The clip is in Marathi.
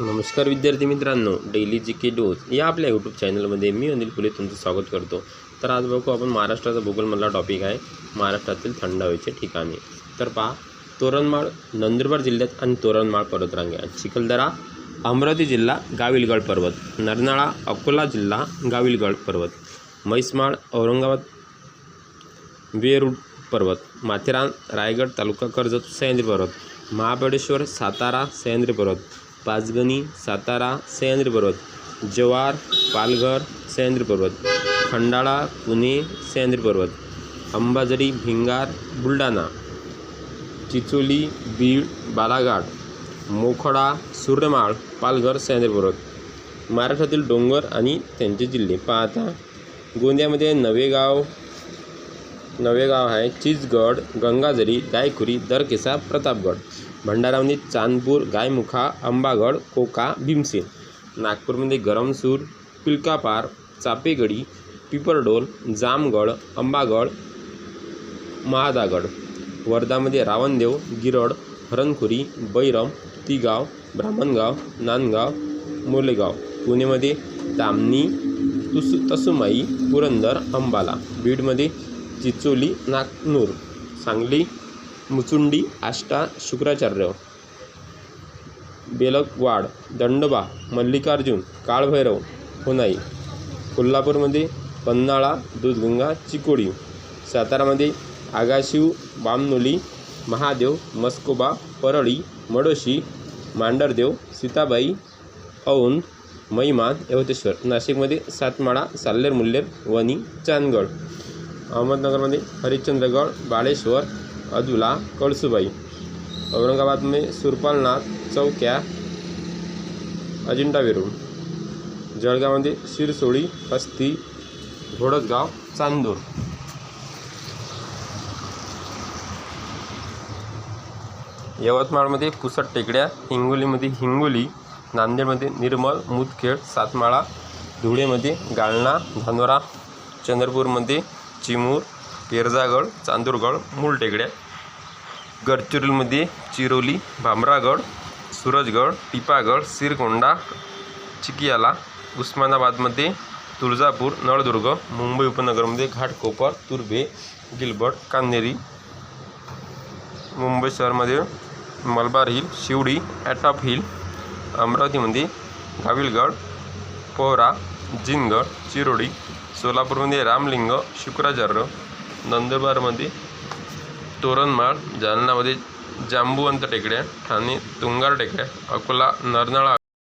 नमस्कार विद्यार्थी मित्रांनो डेली जी के डोज या आपल्या यूट्यूब चॅनलमध्ये मी अनिल फुले तुमचं स्वागत करतो. तर आज बघू आपण महाराष्ट्राचा भूगोलमधला टॉपिक आहे महाराष्ट्रातील थंड हवेचे ठिकाणे. तर पहा तोरणमाळ नंदुरबार जिल्ह्यात आणि तोरणमाळ पर्वतरांगे चिखलदरा अमरावती जिल्हा गाविलगड पर्वत. नरनाळा अकोला जिल्हा गाविलगड पर्वत. म्हैसमाळ औरंगाबाद वेरूळ पर्वत. माथेरान रायगड तालुका कर्जत सह्याद्री पर्वत. महाबळेश्वर सातारा सह्याद्री पर्वत. पाचगणी सातारा सह्याद्री पर्वत जव्हार पालघर सह्याद्री पर्वत खंडाळा पुणे सह्याद्री पर्वत अंबाझरी भिंगार बुलढाणा चिचोली बीड बालाघाट मोखडा सूर्यमाळ पालघर सह्याद्री पर्वत. महाराष्ट्रातील डोंगर आणि त्यांचे जिल्हे. पाहता गोंदियामध्ये नवेगाव नवेगाव आहे चिचगड गंगाझरी गायखुरी दरकेसा प्रतापगड भंडारामध्ये चांदपूर गायमुखा अंबागड कोका भीमसेन नागपूरमध्ये गरमसूर पिलकापार चापेगडी पिपरडोल जामगड अंबागड महादागड वर्धामध्ये रावणदेव गिरड हरणखुरी बैरम तिगाव ब्राह्मणगाव नांदगाव मोलेगाव पुणेमध्ये तामणी तुसु तसुमाई पुरंदर अंबाला बीडमध्ये चिचोली नागनूर सांगली मुचुंडी आष्टा शुक्राचार्य बेलकवाड दंडोबा मल्लिकार्जुन काळभैरव होनाई कोल्हापूरमध्ये पन्हाळा दूधगंगा चिकोडी सातारामध्ये आगाशिव बामनोली महादेव मस्कोबा परळी मडोशी मांडरदेव सीताबाई औंध महिमान यवतेश्वर नाशिकमध्ये सातमाळा साल्लेर मुल्लेर वणी चांदगड. अहमदनगरमध्ये हरिश्चंद्रगड बाळेश्वर अदुला कळसुबाई. औरंगाबादमध्ये सुरपालनाथ चौक्या अजिंठा वेरूळ. जळगावमध्ये शिरसोळी हस्ती घोडसगाव चांदूर. यवतमाळमध्ये पुसट टेकड्या हिंगोलीमध्ये हिंगोली नांदेडमध्ये निर्मल मुदखेड सातमाळा धुळेमध्ये गाळणा धानोरा चंद्रपूरमध्ये चिमूर पेरजागड चांदूरगड मूळटेकड्या गडचिरोलीमध्ये चिरोली भामरागड सूरजगड टिपागड सिरकोंडा चिकियाला उस्मानाबादमध्ये तुळजापूर नळदुर्ग मुंबई उपनगरमध्ये घाटकोपर तुर्भे गिलबट कान्हेरी मुंबई शहरमध्ये मलबार हिल शिवडी ॲटॉप हिल अमरावतीमध्ये गाविलगड पोहरा जिनगड चिरोडी सोलापूरमध्ये रामलिंग शुक्राचार्य नंदुरबारमध्ये तोरणमाळ जालनामध्ये जांबुवंत टेकड्या ठाणे तुंगार टेकड्या अकोला नरनाळा